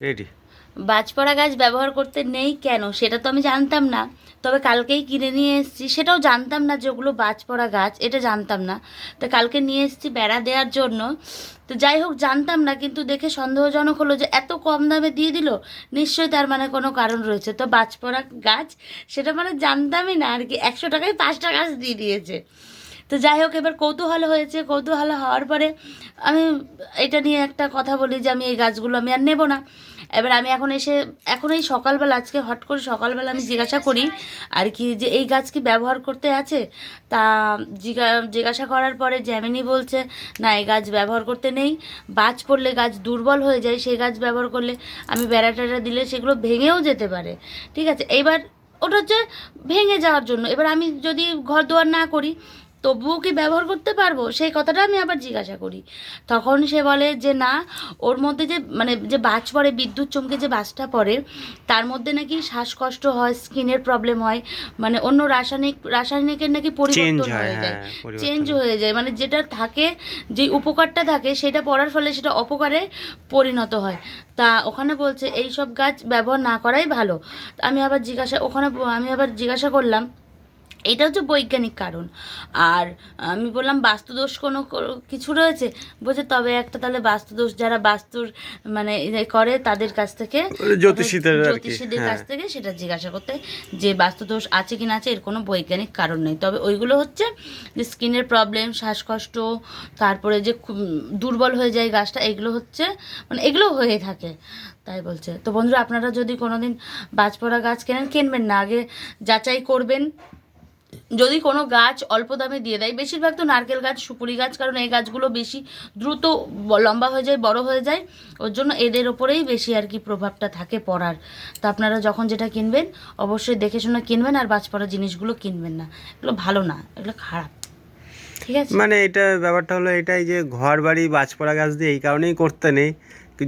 Ready বাজপড়া গাছ ব্যবহার করতে নেই কেন? সেটা তো আমি জানতাম না। তবে কালকেই কিনে নিয়ে এসেছি। সেটাও জানতাম না যে ওগুলো বাজপড়া গাছ, এটা জানতাম না। তো কালকে নিয়ে এসেছি বেড়া দেওয়ার জন্য। তো যাই হোক, জানতাম না, কিন্তু দেখে সন্দেহজনক হলো যে এত কম দামে দিয়ে দিল। নিশ্চয়ই তার মানে কোনো কারণ রয়েছে। তো বাজপড়া গাছ, সেটা মানে জানতামই না আর কি। একশো টাকায় পাঁচটা গাছ দিয়ে দিয়েছে। তো যাই হোক, এবার কৌতূহল হয়েছে। কৌতূহল হওয়ার পরে আমি এটা নিয়ে একটা কথা বলি যে, আমি এই গাছগুলো আমি আর নেব না। এবার আমি এখন এসে, এখন এই সকালবেলা, আজকে হট করে সকালবেলা আমি জিজ্ঞাসা করি, আর কি যে এই গাছ কি ব্যবহার করতে আছে? তা জিজ্ঞা- জিজ্ঞাসা করার পরে জ্যামিনি বলছে, না, এই গাছ ব্যবহার করতে নেই। বাজ পড়লে গাছ দুর্বল হয়ে যায়, সেই গাছ ব্যবহার করলে আমি বেড়া টেড়া দিলে সেগুলো ভেঙেও যেতে পারে। ঠিক আছে? এইবার ওটা হচ্ছে ভেঙে যাওয়ার জন্য। এবার আমি যদি ঘর দুয়ার না করি তবুও কি ব্যবহার করতে পারব? সেই কথাটা আমি আবার জিজ্ঞাসা করি। তখন সে বলে যে না ওর মধ্যে যে মানে যে বাজ পড়ে বিদ্যুৎ চমকে যে বাজটা পড়ে তার মধ্যে নাকি শ্বাসকষ্ট হয় স্কিনের প্রবলেম হয় মানে অন্য রাসায়নিক রাসায়নিকের নাকি পরিবর্তন হয়ে যায়। হ্যাঁ চেঞ্জ হয়ে যায়। মানে যেটা থাকে যে উপকারটা থাকে সেটা পড়ার ফলে সেটা অপকারে পরিণত হয়। তা ওখানে বলছে এই সব গাছ ব্যবহার না করাই ভালো। আমি আবার জিজ্ঞাসা ওখানে আমি আবার জিজ্ঞাসা করলাম এটা হচ্ছে বৈজ্ঞানিক কারণ। আর আমি বললাম বাস্তুদোষ কোনো কিছু রয়েছে? বলছে তবে একটা তাহলে বাস্তুদোষ যারা বাস্তুর মানে ইয়ে করে তাদের কাছ থেকে জ্যোতিষীদের জ্যোতিষীদের হ্যাঁ। কাছ থেকে সেটা জিজ্ঞাসা করতে যে বাস্তুদোষ আছে কি না আছে এর কোনো বৈজ্ঞানিক কারণ নেই। তবে ওইগুলো হচ্ছে যে স্কিনের প্রবলেম শ্বাসকষ্ট তারপরে যে খুব দুর্বল হয়ে যায় গাছটা এগুলো হচ্ছে মানে এগুলো হয়ে থাকে। তাই বলছে। তো বন্ধুরা আপনারা যদি কোনোদিন বাজপড়া গাছ কেনেন কিনবেন না। আগে যাচাই করবেন। যদি কোনো গাছ অল্প দামে দিয়ে দেয়, বেশিরভাগ তো নারকেল গাছ, সুপুরি গাছ, কারণ এই গাছগুলো বেশি দ্রুত লম্বা হয়ে যায়, বড় হয়ে যায়। ওর জন্য এদের ওপরেই বেশি আর কি প্রভাবটা থাকে পড়ার। তো আপনারা যখন যেটা কিনবেন, অবশ্যই দেখে শুনে কিনবেন আর বাজ পড়া জিনিসগুলো কিনবেন না। এগুলো ভালো না, এগুলো খারাপ। ঠিক আছে? মানে এটা ব্যাপারটা হলো এটাই যে ঘর বাড়ি বাজপড়া গাছ দিয়ে এই কারণেই করতে নেই।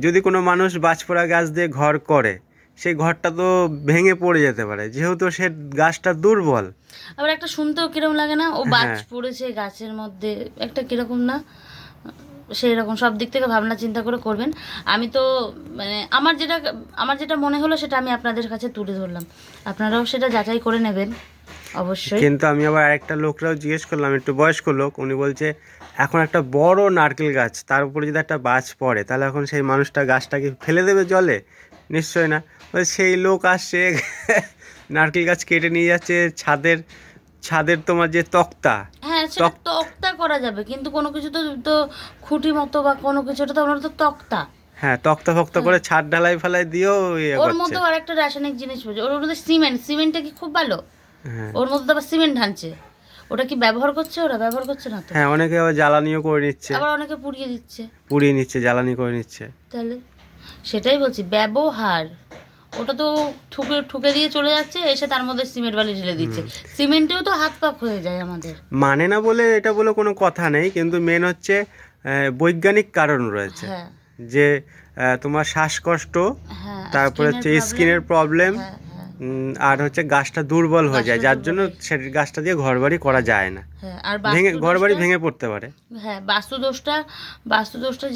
যদি কোনো মানুষ বাজপড়া গাছ দিয়ে ঘর করে সেই ঘরটা তো ভেঙে পড়ে যেতে পারে। যেহেতু সে গাছটা দুর্বল। আবার একটা শুনতেও কীরকম লাগে না? ও বাজ হ্যাঁ। পড়েছে গাছের মধ্যে। একটা কীরকম না? সেই রকম সব দিক থেকে ভাবনা চিন্তা করে করবেন। আমি তো মানে আমার যেটা আমার যেটা মনে হলো সেটা আমি আপনাদের কাছে তুলে ধরলাম। আপনারাও সেটা যাচাই করে নেবেন অবশ্যই। কিন্তু আমি আবার আরেকটা লোকরাও জিজ্ঞেস করলাম একটু বয়স্ক লোক। উনি বলছে এখন একটা বড় নারকেল গাছ তার উপরে যদি একটা বাজ পড়ে তাহলে এখন সেই মানুষটা গাছটাকে ফেলে দেবে জলে? নিশ্চয় না। সেই লোক আসছে নারকেল গাছ কেটে নিয়ে যাচ্ছে ছাদের ছাদের তোমার যে তক্তা। হ্যাঁ সেটা তক্তা করা যাবে কিন্তু কোনো কিছু তো তো খুঁটি মতো বা কোনো কিছুটা তো ওনার তো তক্তা। হ্যাঁ তক্তা ফক্তা করে ছাদ ঢালাই ফালাই দিয়েও ইয়ে ওর মধ্যে আর একটা রাসায়নিক জিনিস পড়ছে ওর মধ্যে সিমেন্ট সিমেন্টটা কি খুব ভালো? হ্যাঁ। ওর মধ্যে আবার সিমেন্ট ঢানছে ওটা কি ব্যবহার করছে ওরা? ব্যবহার করছে না তো? হ্যাঁ অনেকে আবার জ্বালানিও করে নিচ্ছে। আবার অনেকে পুড়িয়ে দিচ্ছে। পুড়িয়ে নিচ্ছে জ্বালানি করে নিচ্ছে। তাহলে? সেটাই বলছি ব্যবহার। ওটা তো ঠুকে ঠুকে দিয়ে চলে যাচ্ছে এসে তার মধ্যে সিমেন্ট বালি ঢেলে দিচ্ছে। সিমেন্টেও তো হাত পাক হয়ে যায় আমাদের। মানে না বলে এটা বলে কোনো কথা নেই কিন্তু মেন হচ্ছে বৈজ্ঞানিক কারণ রয়েছে। হ্যাঁ। যে তোমার শ্বাসকষ্ট হ্যাঁ তারপরে হচ্ছে স্কিনের প্রবলেম হ্যাঁ আর হচ্ছে গাছটা দুর্বল হয়ে যায় যার জন্য গাছটা দিয়ে ঘর বাড়ি করা যায় না। আর ভেঙে ঘর বাড়ি ভেঙে পড়তে পারে। হ্যাঁ বাস্তুদোষটা বাস্তুদোষটা